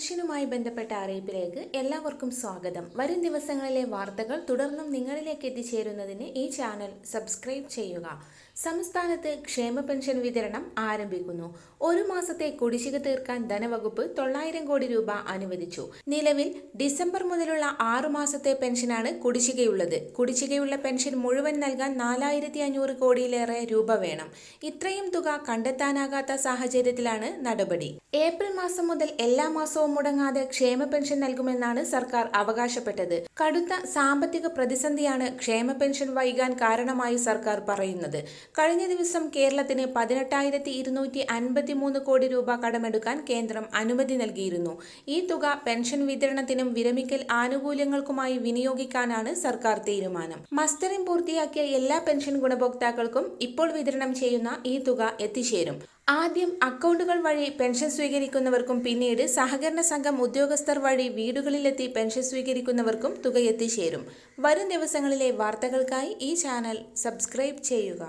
പെൻഷനുമായി ബന്ധപ്പെട്ട അറിയിപ്പിലേക്ക് എല്ലാവർക്കും സ്വാഗതം. വരും ദിവസങ്ങളിലെ വാർത്തകൾ തുടർന്നും നിങ്ങളിലേക്ക് എത്തിച്ചേരുന്നതിന് ഈ ചാനൽ സബ്സ്ക്രൈബ് ചെയ്യുക. സംസ്ഥാനത്ത് ക്ഷേമ പെൻഷൻ വിതരണം ആരംഭിക്കുന്നു. ഒരു മാസത്തെ കുടിശ്ശിക തീർക്കാൻ ധനവകുപ്പ് തൊള്ളായിരം കോടി രൂപ അനുവദിച്ചു. നിലവിൽ ഡിസംബർ മുതലുള്ള ആറു മാസത്തെ പെൻഷനാണ് കുടിശ്ശികയുള്ളത്. കുടിശ്ശികയുള്ള പെൻഷൻ മുഴുവൻ നൽകാൻ നാലായിരത്തി അഞ്ഞൂറ് കോടിയിലേറെ രൂപ വേണം. ഇത്രയും തുക കണ്ടെത്താനാകാത്ത സാഹചര്യത്തിലാണ് നടപടി. ഏപ്രിൽ മാസം മുതൽ എല്ലാ മാസവും മുടങ്ങാതെ ക്ഷേമ പെൻഷൻ നൽകുമെന്നാണ് സർക്കാർ അവകാശപ്പെട്ടത്. കടുത്ത സാമ്പത്തിക പ്രതിസന്ധിയാണ് ക്ഷേമ പെൻഷൻ വൈകാൻ കാരണമായി സർക്കാർ പറയുന്നത്. കഴിഞ്ഞ ദിവസം കേരളത്തിന് പതിനെട്ടായിരത്തി ഇരുന്നൂറ്റി അൻപത്തി മൂന്ന് കോടി രൂപ കടമെടുക്കാൻ കേന്ദ്രം അനുമതി നൽകിയിരുന്നു. ഈ തുക പെൻഷൻ വിതരണത്തിനും വിരമിക്കൽ ആനുകൂല്യങ്ങൾക്കുമായി വിനിയോഗിക്കാനാണ് സർക്കാർ തീരുമാനം. മസ്റ്ററിംഗ് പൂർത്തിയാക്കിയ എല്ലാ പെൻഷൻ ഗുണഭോക്താക്കൾക്കും ഇപ്പോൾ വിതരണം ചെയ്യുന്ന ഈ തുക എത്തിച്ചേരും. ആദ്യം അക്കൗണ്ടുകൾ വഴി പെൻഷൻ സ്വീകരിക്കുന്നവർക്കും പിന്നീട് സഹകരണ സംഘം ഉദ്യോഗസ്ഥർ വഴി വീടുകളിലെത്തി പെൻഷൻ സ്വീകരിക്കുന്നവർക്കും തുക എത്തിച്ചേരും വരും ദിവസങ്ങളിലെ വാർത്തകൾക്കായി ഈ ചാനൽ സബ്സ്ക്രൈബ് ചെയ്യുക.